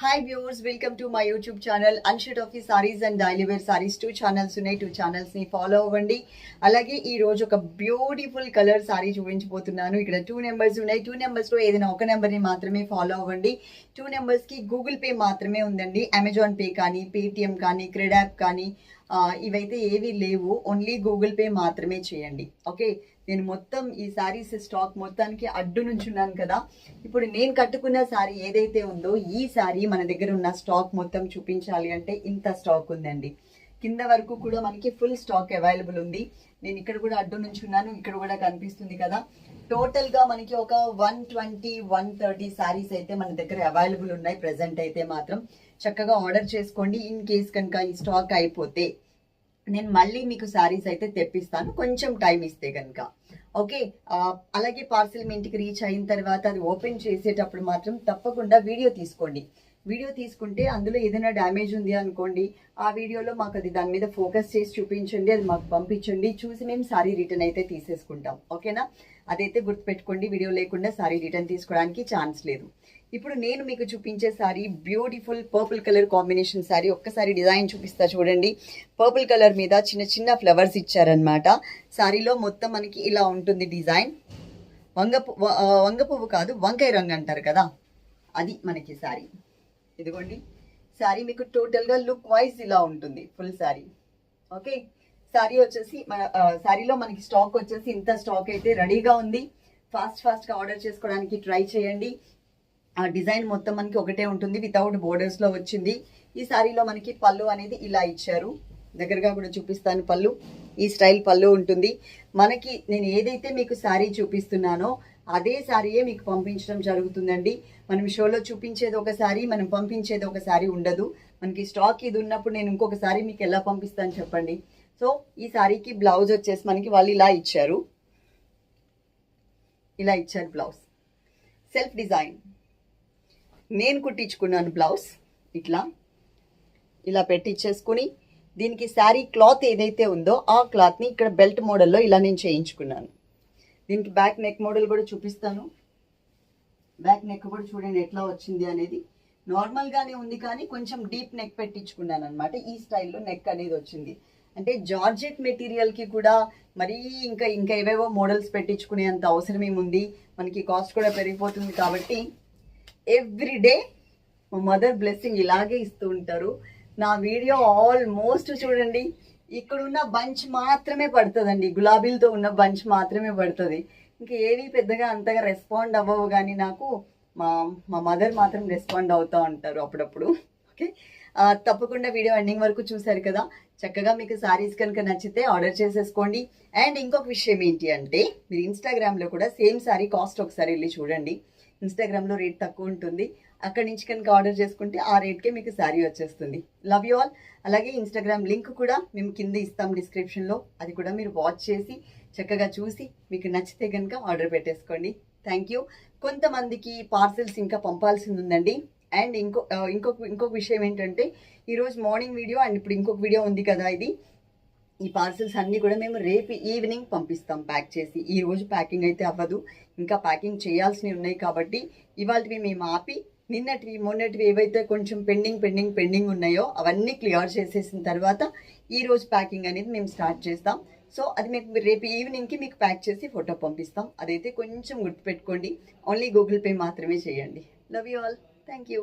Hi viewers welcome to my YouTube channel అన్షిట్ ఆఫీ sarees and daily wear sarees two channels ఉన్నాయి two ఛానల్స్ని follow అవ్వండి. అలాగే ఈ రోజు ఒక బ్యూటిఫుల్ కలర్ సారీ చూపించబోతున్నాను. ఇక్కడ టూ నెంబర్స్ ఉన్నాయి. టూ నెంబర్స్లో ఏదైనా ఒక నెంబర్ని మాత్రమే ఫాలో అవ్వండి. టూ నెంబర్స్కి గూగుల్ పే మాత్రమే ఉందండి. అమెజాన్ పే కానీ పేటిఎం కానీ క్రెడాప్ యాప్ కానీ ఇవైతే ఏవి లేవు. ఓన్లీ గూగుల్ పే మాత్రమే చేయండి. ఓకే? నేను మొత్తం ఈ సారీస్ స్టాక్ మొత్తానికి అడ్డు నుంచున్నాను కదా. ఇప్పుడు నేను కట్టుకున్న సారీ ఏదైతే ఉందో ఈ సారీ మన దగ్గర ఉన్న స్టాక్ మొత్తం చూపించాలి అంటే ఇంత స్టాక్ ఉందండి. కింద వరకు కూడా మనకి ఫుల్ స్టాక్ అవైలబుల్ ఉంది. నేను ఇక్కడ కూడా అడ్డు నుంచున్నాను ఇక్కడ కూడా కనిపిస్తుంది కదా. టోటల్గా మనకి ఒక one twenty one thirty sarees అయితే మన దగ్గర అవైలబుల్ ఉన్నాయి ప్రెసెంట్ అయితే మాత్రం. చక్కగా ఆర్డర్ చేసుకోండి ఇన్ కేస్ కనుక ఈ స్టాక్ అయిపోతే. నేను మళ్ళీ మీకు శారీస్ అయితే తెప్పిస్తాను కొంచెం టైం ఇస్తే కనుక. ఓకే అలాగే పార్సిల్ మీ ఇంటికి రీచ్ అయిన తర్వాత అది ఓపెన్ చేసేటప్పుడు మాత్రం తప్పకుండా వీడియో తీసుకోండి. వీడియో తీసుకుంటే అందులో ఏదైనా డ్యామేజ్ ఉంది అనుకోండి ఆ వీడియోలో మాకు అది దాని మీద ఫోకస్ చేసి చూపించండి అది మాకు పంపించండి చూసి మేము సారీ రిటర్న్ అయితే తీసేసుకుంటాం. ఓకేనా? అదైతే గుర్తుపెట్టుకోండి వీడియో లేకుండా సారీ రిటర్న్ తీసుకోవడానికి ఛాన్స్ లేదు. ఇప్పుడు నేను మీకు చూపించే sari beautiful purple colour combination sari ఒక్కసారి డిజైన్ చూపిస్తా చూడండి. పర్పుల్ కలర్ మీద చిన్న చిన్న ఫ్లవర్స్ ఇచ్చారనమాట సారీలో మొత్తం మనకి ఇలా ఉంటుంది డిజైన్. వంగ వంగ పువ్వు కాదు వంకాయ రంగు అంటారు కదా? అది మనకి సారీ. ఇదిగోండి. శారీ మీకు టోటల్గా లుక్ వైజ్ ఇలా ఉంటుంది. Full sari okay? శారీ వచ్చేసి మన శారీలో మనకి స్టాక్ వచ్చేసి ఇంత స్టాక్ అయితే రెడీగా ఉంది. ఫాస్ట్ ఫాస్ట్గా ఆర్డర్ చేసుకోవడానికి ట్రై చేయండి. ఆ డిజైన్ మొత్తం మనకి ఒకటే ఉంటుంది వితౌట్ బోర్డర్స్లో వచ్చింది. ఈ సారీలో మనకి పళ్ళు అనేది ఇలా ఇచ్చారు. దగ్గరగా కూడా చూపిస్తాను పళ్ళు. ఈ స్టైల్ పళ్ళు ఉంటుంది. మనకి నేను ఏదైతే మీకు శారీ చూపిస్తున్నానో అదే శారీయే మీకు పంపించడం జరుగుతుందండి. మనం షోలో చూపించేది ఒక శారీ మనం పంపించేది ఒక శారీ ఉండదు. మనకి స్టాక్ ఇది ఉన్నప్పుడు నేను ఇంకొక శారీ మీకు ఎలా పంపిస్తాను చెప్పండి. సో ఈ శారీకి బ్లౌజ్ వచ్చేసి మనకి వాళ్ళు ఇలా ఇచ్చారు. ఇలా ఇచ్చారు బ్లౌజ్. Self design. నేను కుట్టించుకున్నాను బ్లౌజ్. ఇట్లా. ఇలా పెట్టించేసుకుని దీనికి శారీ క్లాత్ ఏదైతే ఉందో ఆ క్లాత్ని ఇక్కడ బెల్ట్ మోడల్లో ఇలా నేను చేయించుకున్నాను. దీనికి బ్యాక్ నెక్ మోడల్ కూడా చూపిస్తాను. బ్యాక్ నెక్ కూడా చూడండి ఎట్లా వచ్చింది అనేది. నార్మల్గానే ఉంది కానీ కొంచెం డీప్ నెక్ పెట్టించుకున్నాను అనమాట ఈ స్టైల్లో నెక్ అనేది వచ్చింది. అంటే జార్జెట్ మెటీరియల్కి కూడా మరీ ఇంకా ఇంకా ఏవేవో మోడల్స్ పెట్టించుకునేంత అవసరం ఏముంది మనకి కాస్ట్ కూడా పెరిగిపోతుంది కాబట్టి ఎవ్రీ డే మా మదర్ బ్లెస్సింగ్ ఇలాగే ఇస్తూ ఉంటారు. నా వీడియో ఆల్మోస్ట్ చూడండి. ఇక్కడున్న బంచ్ మాత్రమే పడుతుందండి. గులాబీలతో ఉన్న బంచ్ మాత్రమే పడుతుంది. ఇంకా ఏవి పెద్దగా అంతగా రెస్పాండ్ అవ్వవు కానీ నాకు మా మా మదర్ మాత్రం రెస్పాండ్ అవుతూ ఉంటారు అప్పుడప్పుడు. ఓకే? తప్పకుండా వీడియో ఎండింగ్ వరకు చూశారు కదా? చక్కగా మీకు సారీస్ కనుక నచ్చితే ఆర్డర్ చేసేసుకోండి. అండ్ ఇంకొక విషయం ఏంటి అంటే మీరు ఇన్స్టాగ్రామ్లో కూడా సేమ్ సారీ కాస్ట్ ఒకసారి వెళ్ళి చూడండి. ఇన్స్టాగ్రామ్లో రేట్ తక్కువ ఉంటుంది. అక్కడి నుంచి కనుక ఆర్డర్ చేసుకుంటే ఆ రేట్కే మీకు శారీ వచ్చేస్తుంది. లవ్ యూ ఆల్ అలాగే ఇన్స్టాగ్రామ్ లింక్ కూడా మేము కింద ఇస్తాం డిస్క్రిప్షన్లో అది కూడా మీరు వాచ్ చేసి చక్కగా చూసి మీకు నచ్చితే కనుక ఆర్డర్ పెట్టేసుకోండి. థ్యాంక్ యూ కొంతమందికి పార్సిల్స్ ఇంకా పంపాల్సింది ఉందండి. అండ్ ఇంకో ఇంకొక ఇంకొక విషయం ఏంటంటే ఈరోజు మార్నింగ్ వీడియో అండ్ ఇప్పుడు ఇంకొక వీడియో ఉంది కదా ఇది. ఈ పార్సిల్స్ అన్నీ కూడా మేము రేపు ఈవినింగ్ పంపిస్తాం ప్యాక్ చేసి. ఈరోజు ప్యాకింగ్ అయితే అవ్వదు. ఇంకా ప్యాకింగ్ చేయాల్సినవి ఉన్నాయి కాబట్టి ఇవాళ మేము ఆపి నిన్నటివి మొన్నటివి ఏవైతే కొంచెం పెండింగ్ పెండింగ్ పెండింగ్ ఉన్నాయో అవన్నీ క్లియర్ చేసేసిన తర్వాత ఈరోజు ప్యాకింగ్ అనేది మేము స్టార్ట్ చేస్తాం. సో అది మీకు రేపు ఈవినింగ్కి మీకు ప్యాక్ చేసి ఫోటో పంపిస్తాం. అదైతే కొంచెం గుర్తుపెట్టుకోండి. ఓన్లీ గూగుల్ పే మాత్రమే చేయండి. Love you all thank you